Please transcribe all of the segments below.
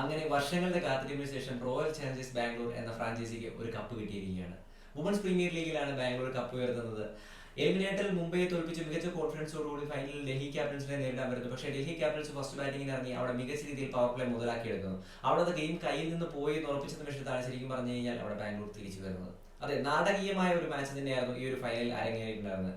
അങ്ങനെ വർഷങ്ങളുടെ കാത്തിരിപ്പിന് ശേഷം റോയൽ ചാലഞ്ചേഴ്സ് ബാംഗ്ലൂർ എന്ന ഫ്രാഞ്ചൈസിക്ക് ഒരു കപ്പ് കിട്ടിയിരിക്കുകയാണ്. വുമൻസ് പ്രീമിയർ ലീഗിലാണ് ബാംഗ്ലൂർ കപ്പ് ഉയർത്തുന്നത്. എലിമിനേറ്ററിൽ മുംബൈയെ തോൽപ്പിച്ച് മികച്ച കോൺഫിഡൻസോടുകൂടി ഫൈനലിൽ ഡൽഹി ക്യാപിറ്റൽസിനെ നേരിടാൻ വരുന്നു പക്ഷേ ഡൽഹി ക്യാപിറ്റൽസ് ഫസ്റ്റ് ബാറ്റിംഗിന് ഇറങ്ങി അവിടെ മികച്ച രീതിയിൽ പവർ പ്ലേ മുതലാക്കിയെടുക്കുന്നു. അവിടെ ഗെയിം കയ്യിൽ നിന്ന് പോയി എന്ന് ഉറപ്പിച്ച നിമിഷത്താണ് ശരിക്കും പറഞ്ഞു കഴിഞ്ഞാൽ അവിടെ ബാംഗ്ലൂർ തിരിച്ചു വരുന്നത്. അതെ നാടകീയമായ ഒരു മാച്ച് തന്നെയായിരുന്നു ഈ ഒരു ഫൈനലിൽ അരങ്ങേറിയിട്ടുണ്ടായിരുന്നത്.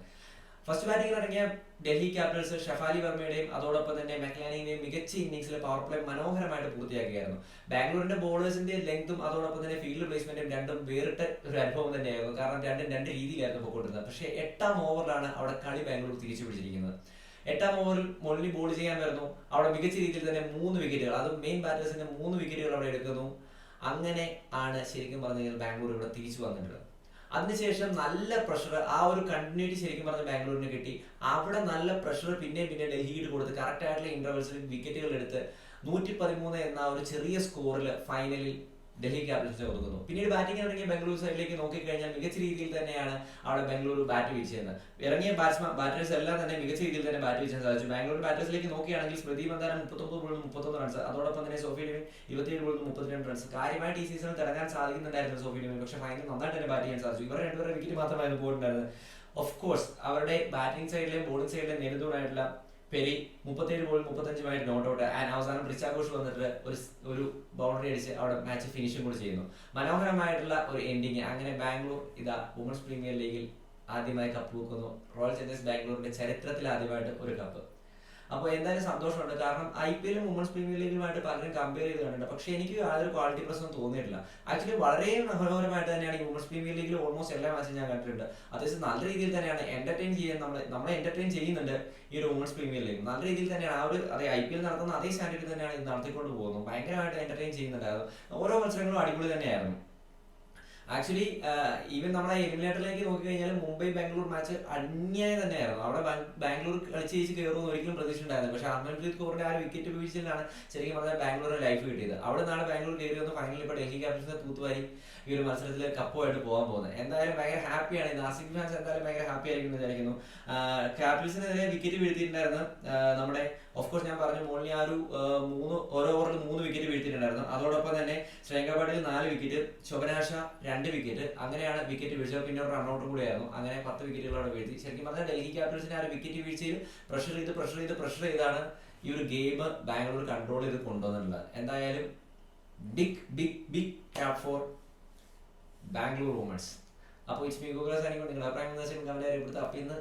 ഫസ്റ്റ് ബാറ്റിംഗിൽ ഇറങ്ങിയ ഡൽഹി ക്യാപിറ്റൽസ് ഷഫാലി വർമ്മയുടെയും അതോടൊപ്പം തന്നെ മെക്ലാനിയുടെയും മികച്ച ഇന്നിംഗ്സിൽ പവർ പ്ലേ മനോഹരമായിട്ട് പൂർത്തിയാക്കിയായിരുന്നു. ബാംഗ്ലൂരിന്റെ ബോളേഴ്സിന്റെ ലെങ്തും അതോടൊപ്പം തന്നെ ഫീൽഡ് പ്ലേസ്മെന്റും രണ്ടും വേറിട്ട ഒരു അനുഭവം തന്നെയായിരുന്നു. കാരണം രണ്ടും രണ്ട് രീതിയിലായിരുന്നു പോയിക്കൊണ്ടിരുന്നത്. പക്ഷേ എട്ടാം ഓവറിലാണ് അവിടെ കളി ബാംഗ്ലൂർ തിരിച്ചു പിടിച്ചിരിക്കുന്നത്. എട്ടാം ഓവറിൽ മൊള്ളി ബോൾ ചെയ്യാൻ വരുന്നു. അവിടെ മികച്ച രീതിയിൽ തന്നെ മൂന്ന് വിക്കറ്റുകൾ അതും മെയിൻ ബാറ്റേഴ്സിന്റെ മൂന്ന് വിക്കറ്റുകൾ അവിടെ എടുക്കുന്നു. അങ്ങനെ ആണ് ശരിക്കും പറഞ്ഞു കഴിഞ്ഞാൽ ബാംഗ്ലൂർ ഇവിടെ തിരിച്ചു വന്നിട്ടുള്ളത്. അതിനുശേഷം നല്ല പ്രഷർ ആ ഒരു കണ്ടിന്യൂറ്റി ശരിക്കും പറഞ്ഞ ബാംഗ്ലൂരിന് കിട്ടി. അവിടെ നല്ല പ്രഷർ പിന്നെ പിന്നെ ഡൽഹിയിൽ കൊടുത്ത് കറക്റ്റ് ആയിട്ടുള്ള ഇന്റർവെൽസിൽ വിക്കറ്റുകൾ എടുത്ത് നൂറ്റി പതിമൂന്ന് എന്ന ഒരു ചെറിയ സ്കോറിൽ ഫൈനലിൽ ഡൽഹി ക്യാപിറ്റൽസിനെ ഒതുക്കുന്നു പിന്നീട് ബാറ്റിംഗ് ഇറങ്ങിയ ബംഗളൂരു സൈഡിലേക്ക് നോക്കിക്കഴിഞ്ഞാൽ മികച്ച രീതിയിൽ തന്നെയാണ് അവിടെ ബംഗളൂരു ബാറ്റ് വീഴ്ചയെന്ന്. ഇറങ്ങിയ ബാറ്റ്സ്മാൻ ബാറ്റേഴ്സ് എല്ലാം തന്നെ മികച്ച രീതിയിൽ തന്നെ ബാറ്റ് വീഴ്ചാൻ സാധിച്ചു. ബാംഗ്ലൂർ ബാറ്റേഴ്സിലേക്ക് നോക്കുകയാണെങ്കിൽ സ്മൃതി മന്ദാനം മുപ്പത്തൊമ്പത് ബോളിൽ മുപ്പത്തൊന്ന് റൺസ് അതോടൊപ്പം തന്നെ സോഫി ഡിമിൻ ഇരുപത്തിയേഴ് ബോളിൽ മുപ്പത്തിരണ്ട് റൺസ് കാര്യമായിട്ട് ഈ സീസണിൽ തിറങ്ങാൻ സാധിക്കുന്നുണ്ടായിരുന്നു സോഫി ഡിമിൻ പക്ഷേ ഭയങ്കര നന്നായിട്ട് തന്നെ ബാറ്റ് ചെയ്യാൻ സാധിച്ചു. ഇവർ രണ്ടുപേരും വിക്കറ്റ് മാത്രമായിരുന്നു പോയിട്ടുണ്ടായിരുന്നത്. ഓഫ് കോഴ്സ് അവരുടെ ബാറ്റിംഗ് സൈഡിലെയും ബോളിംഗ് സൈഡിലെയും നെടുതൂണായിട്ടുള്ള പെരി മുപ്പത്തേഴ് ball point not out and അവസാനം റിച്ചാഘോഷ് വന്നിട്ട് ഒരു ഒരു ബൗണ്ടറി അടിച്ച് അവിടെ മാച്ച് ഫിനിഷും കൂടി ചെയ്യുന്നു. മനോഹരമായിട്ടുള്ള ഒരു എൻഡിങ് അങ്ങനെ ബാംഗ്ലൂർ ഇതാ വുമൻസ് പ്രീമിയർ ലീഗിൽ ആദ്യമായി കപ്പ് വെക്കുന്നു. റോയൽ ചലഞ്ചേഴ്സ് ബാംഗ്ലൂരിന്റെ ചരിത്രത്തിൽ ആദ്യമായിട്ട് ഒരു കപ്പ് അപ്പോൾ എന്തായാലും സന്തോഷമുണ്ട്. കാരണം ഐ പി എല്ലും വുമൻസ് പ്രീമിയർ ലീഗുമായിട്ട് പലരും കമ്പയർ ചെയ്ത് കണ്ടിട്ടുണ്ട്. പക്ഷേ എനിക്ക് യാതൊരു ക്വാളിറ്റി പ്രശ്നം തോന്നിയിട്ടില്ല. ആക്ച്വലി വളരെ മനോഹരമായിട്ട് തന്നെയാണ് ഈ വുമൻസ് പ്രീമിയർ ലീഗിൽ ഓൾമോസ്റ്റ് എല്ലാ മാച്ചും ഞാൻ കണ്ടിട്ടുണ്ട്. അത്യാവശ്യം നല്ല രീതിയിൽ തന്നെയാണ് എന്റർടൈൻ ചെയ്യാൻ നമ്മൾ നമ്മളെ എന്റർടൈൻ ചെയ്യുന്നുണ്ട് ഈ ഒരു വുമൻസ് പ്രീമിയർ ലീഗ് നല്ല രീതിയിൽ തന്നെയാണ് ആ ഒരു അതെ ഐ പി എൽ നടത്തുന്ന അതേ സ്റ്റാൻഡേർഡിൽ തന്നെയാണ് ഇത് നടത്തിക്കൊണ്ട് പോകുന്നത്. ഭയങ്കരമായിട്ട് എന്റർടൈൻ ചെയ്യുന്നുണ്ടായിരുന്നു ഓരോ മത്സരങ്ങളും അടിപൊളി തന്നെയായിരുന്നു. ആക്ച്വലി ഈവൻ നമ്മുടെ എലിമിനേറ്ററിലേക്ക് നോക്കി കഴിഞ്ഞാൽ മുംബൈ ബാംഗ്ലൂർ മാച്ച് അന്യായം തന്നെയായിരുന്നു. അവിടെ ബാംഗ്ലൂർ കളിച്ച് ജയിച്ച് കയറുമെന്ന് ഒരിക്കലും പ്രതീക്ഷ ഉണ്ടായിരുന്നു പക്ഷേ ഹർമൻപ്രീത് കൗറിന്റെ ആ വിക്കറ്റ് വീഴ്ചയിലാണ് ശരിക്കും പറഞ്ഞാൽ ബാംഗ്ലൂരിന് ലൈഫ് കിട്ടിയത്. അവിടെ നിന്നാണ് ബാംഗ്ലൂർ കയറി വന്ന് ഫൈനലിൽ ഇപ്പോൾ ഡൽഹി ക്യാപിറ്റൽസിനെ തൂത്തുവാരി ഈ ഒരു മത്സരത്തിൽ കപ്പുമായിട്ട് പോകാൻ പോകുന്നത്. എന്തായാലും ഭയങ്കര ഹാപ്പിയാണ് നാസിക് ഫാൻസ് എന്തായാലും ഭയങ്കര ഹാപ്പി ആയിരിക്കും വിചാരിക്കുന്നു. ക്യാപിറ്റൽസിനെതിരെ വിക്കറ്റ് വീഴ്ത്തിയിട്ടുണ്ടായിരുന്നു. നമ്മുടെ ഓഫ് കോഴ്സ് ഞാൻ പറഞ്ഞു മോളിനി ആ ഒരു മൂന്ന് ഓരോ ഓവറിൽ മൂന്ന് വിക്കറ്റ് വീഴ്ത്തിയിട്ടുണ്ടായിരുന്നു അതോടൊപ്പം തന്നെ ശ്രേങ്കപാടിൽ നാല് വിക്കറ്റ് ശോഭനാശ രണ്ട് വിക്കറ്റ് അങ്ങനെയാണ് വിക്കറ്റ് വീഴ്ച. പിന്നെ ഒരു റൺഔട്ടും കൂടിയായിരുന്നു. അങ്ങനെ പത്ത് വിക്കറ്റുകൾ അവിടെ വീഴ്ത്തി. ശരിക്കും പറഞ്ഞാൽ ഡൽഹി ക്യാപിറ്റൽസിന് ആ വിക്കറ്റ് വീഴ്ചയിൽ പ്രഷർ ചെയ്ത് പ്രഷർ ചെയ്ത് പ്രഷർ ചെയ്താണ് ഈ ഒരു ഗെയിം ബാംഗ്ലൂർ കൺട്രോൾ ചെയ്ത് കൊണ്ടുവന്നിട്ടുള്ളത്. എന്തായാലും big big big cap for Bangalore women's അപ്പോൾ ഇറ്റ്സ് മീ ഗൂഗിൾ സാനിക്കോ. നിങ്ങളുടെ അഭിപ്രായം എന്താ വെച്ചാൽ കമന്റ് രേഖപ്പെടുത്തുക അപ്പം ഇന്ന്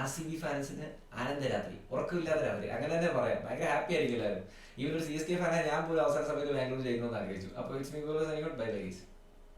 ആർ സി ബി ഫാൻസിന് ആനന്ദരാത്രി ഉറക്കമില്ലാത്ത രാത്രി. അങ്ങനെ തന്നെ പറയാം. ഭയങ്കര ഹാപ്പി ആയിരിക്കും എല്ലാവരും. ഈ ഒരു സി എസ് കെ ഫാനായി ഞാൻ പോലും അവസാന സമയത്ത് ബാംഗ്ലൂർ ജയിക്കണമെന്ന് ആഗ്രഹിച്ചു. അപ്പോൾ ഇറ്റ്സ് മീ ബൈ ബൈ